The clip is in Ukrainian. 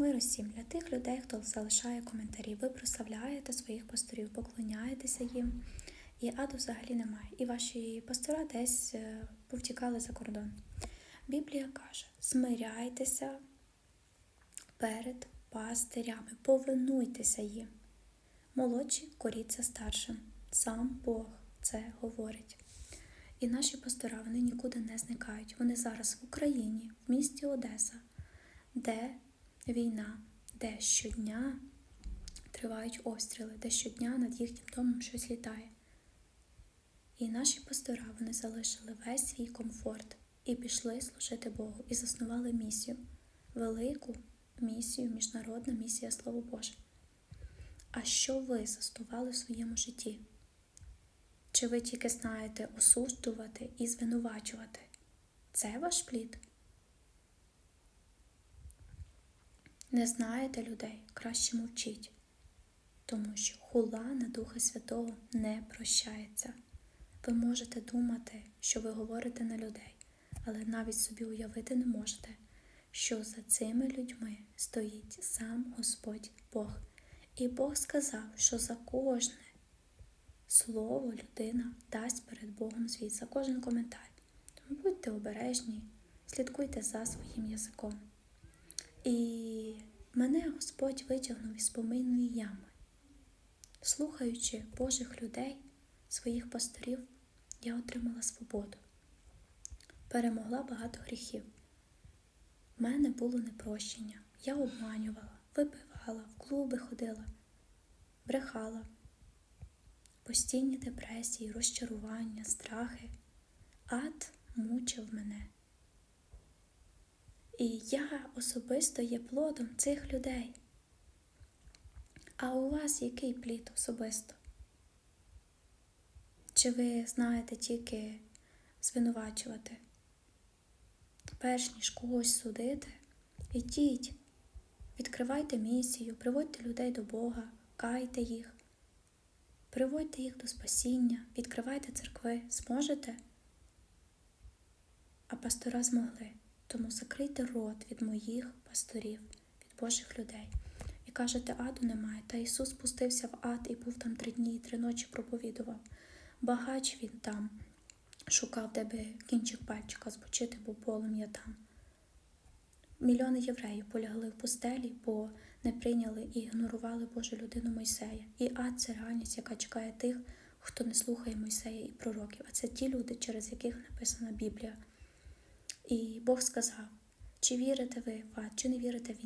Мир усім для тих людей, хто залишає коментарі. Ви прославляєте своїх пасторів, поклоняєтеся їм. І аду взагалі немає. І ваші пастора десь е, повтікали за кордон. Біблія каже: смиряйтеся перед пастирями, повинуйтеся їм. Молодші коріться старшим. Сам Бог це говорить. І наші пастора вони нікуди не зникають. Вони зараз в Україні, в місті Одеса, де війна, де щодня тривають обстріли, де щодня над їхнім домом щось літає. І наші пастора вони залишили весь свій комфорт і пішли служити Богу, і заснували місію, велику місію, міжнародна місія Слово Боже. А що ви заснували в своєму житті? Чи ви тільки знаєте осуджувати і звинувачувати? Це ваш плід? Не знаєте людей, краще мовчіть, тому що хула на Духа Святого не прощається. Ви можете думати, що ви говорите на людей, але навіть собі уявити не можете, що за цими людьми стоїть сам Господь Бог. І Бог сказав, що за кожне слово людина дасть перед Богом звіт, за кожен коментар. Тому будьте обережні, слідкуйте за своїм язиком. І мене Господь витягнув із помийної ями. Слухаючи Божих людей, своїх пасторів, я отримала свободу, перемогла багато гріхів. В мене було непрощення. Я обманювала, випивала, в клуби ходила, брехала, постійні депресії, розчарування, страхи. Ад мучив мене. І я особисто є плодом цих людей. А у вас який плід особисто? Чи ви знаєте тільки звинувачувати? Перш ніж когось судити, ідіть, відкривайте місію, приводьте людей до Бога, кайте їх, приводьте їх до спасіння, відкривайте церкви, зможете? А пастора змогли. Тому закрийте рот від моїх пасторів, від Божих людей. І кажете, аду немає. Та Ісус спустився в ад і був там три дні і три ночі проповідував. Багач він там шукав, де би кінчик пальчика збочити, бо полум'я там. Мільйони євреїв полягли в пустелі, бо не прийняли і ігнорували Божу людину Мойсея. І ад це реальність, яка чекає тих, хто не слухає Мойсея і пророків. А це ті люди, через яких написана Біблія. І Бог сказав, чи вірите ви в ад, чи не вірите в